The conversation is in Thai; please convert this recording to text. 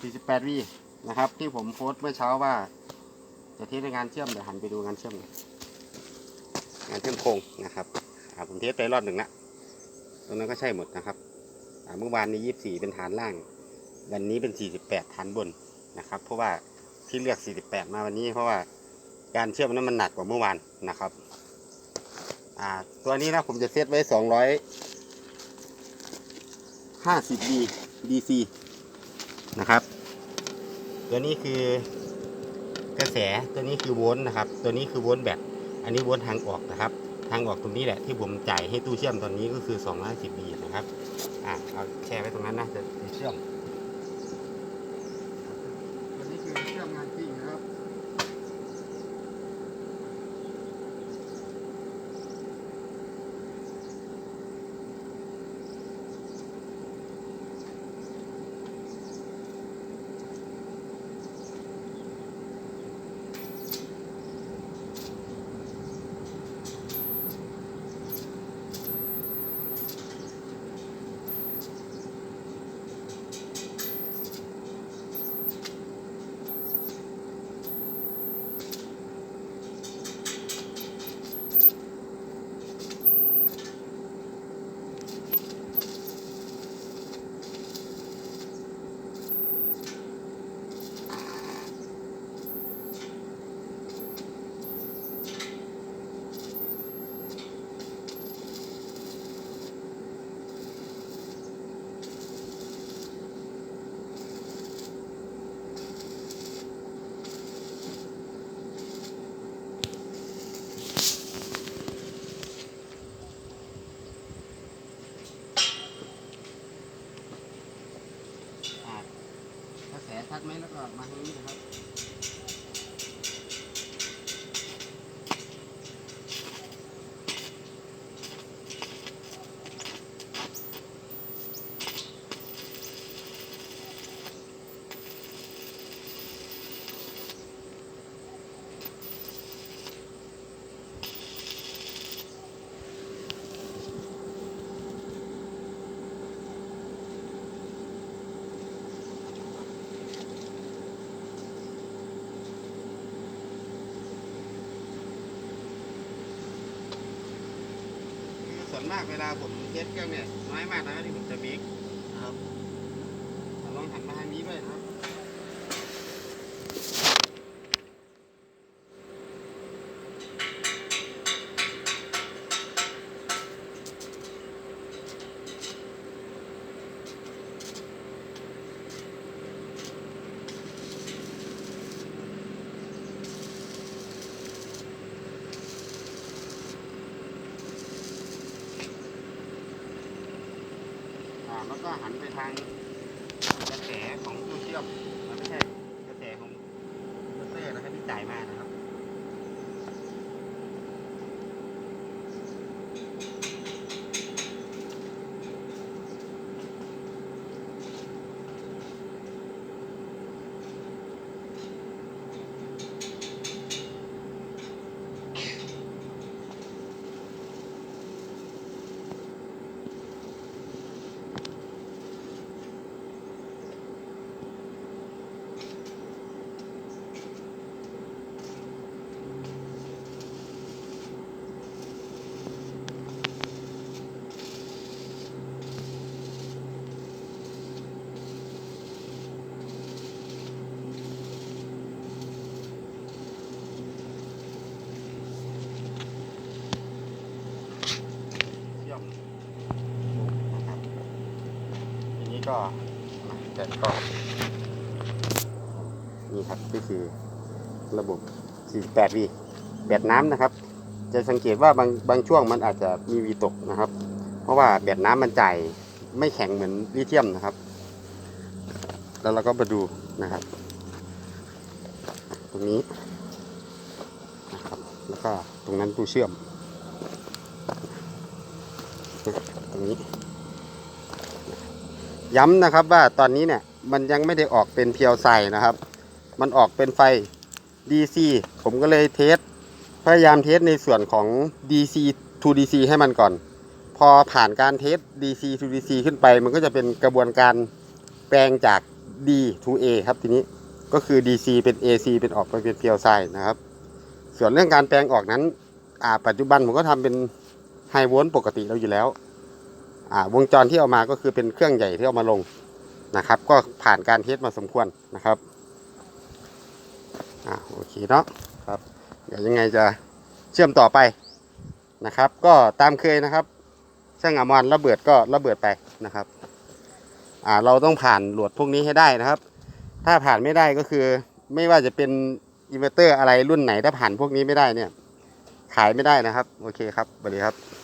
48วีนะครับ ที่ผมโพสต์เมื่อเช้าว่า จะเทสในงานเชื่อมเดี๋ยวหันไปดูงานเชื่อมหน่อยงานเชื่อมโครงนะครับผมเทสไปรอบหนึ่งละตรงนั้นก็ใช่หมดนะครับเมื่อวานนี้ 24 เป็นฐานล่าง วันนี้เป็น 48 ฐานบนนะครับ เพราะว่าที่เลือก 48 มาวันนี้เพราะว่าการเชื่อมนั้นมันหนักกว่าเมื่อวานนะครับตัวนี้นะผมจะเซตไว้250 D DC นะครับ ตัวนี้คือกระแสตัวนี้คือโวลต์นะครับ ตัวนี้คือโวลต์แบตอันนี้โวลต์ทางออกนะครับ ทางออกตรงนี้แหละที่ผมจ่ายให้ตู้เชื่อมตอนนี้ก็คือ250 D นะครับอ่าเอาแช่ไว้ตรงนั้นนะจะจะเชื่อม ตัวนี้คือเชื่อมงานจริงนะครับ อ่ พัดไหมแล้วก็มาทางนี้นะครับ ส่วนมากเวลาผมเทสเครื่องเนี่ยน้อยมากนะครับที่ผมจะบิ๊กนะครับลองหันมาทางนี้ด้วยนะครับ อ่าแล้วก็หันไปทางกระแสของตู้เชื่อมมันไม่ใช่กระแสของมอเตอร์นะครับที่จ่ายมานะครับ ก็แกะก็นี่ครับก็คือระบบ 48วีแบตน้ำนะครับ จะสังเกตว่าบางบางช่วงมันอาจจะมีวีตกนะครับ เพราะว่าแบตน้ำมันจ่ายไม่แข็งเหมือนลิเธียมนะครับ แล้วเราก็มาดูนะครับ ตรงนี้นะครับแล้วก็ตรงนั้นตู้เชื่อม ตรงนี้ ย้ำนะครับว่าตอนนี้เนี่ยมันยังไม่ได้ออกเป็นเพียวไซนะครับ มันออกเป็นไฟ DC ผมก็เลยเทสพยายามเทสในส่วนของ DC to DC ให้มันก่อน พอผ่านการเทส DC to DC ขึ้นไป มันก็จะเป็นกระบวนการแปลงจาก D to A ครับทีนี้ก็คือ DC เป็น AC เป็นออกไปเป็นเพียวไซนะครับ ส่วนเรื่องการแปลงออกนั้นปัจจุบันผมก็ทำเป็นไฮโวลต์ปกติเราอยู่แล้ว วงจรที่เอามาก็คือเป็นเครื่องใหญ่ที่เอามาลงนะครับ ก็ผ่านการเทสมาสมควรนะครับอ่าโอเคเนาะครับเดี๋ยวยังไงจะเชื่อมต่อไปนะครับ ก็ตามเคยนะครับช่างอมรระเบิดก็ระเบิดไปนะครับอ่าเราต้องผ่านโหลดพวกนี้ให้ได้นะครับ ถ้าผ่านไม่ได้ก็คือไม่ว่าจะเป็นอินเวอร์เตอร์อะไรรุ่นไหนถ้าผ่านพวกนี้ไม่ได้เนี่ย ขายไม่ได้นะครับ โอเคครับสวัสดีครับ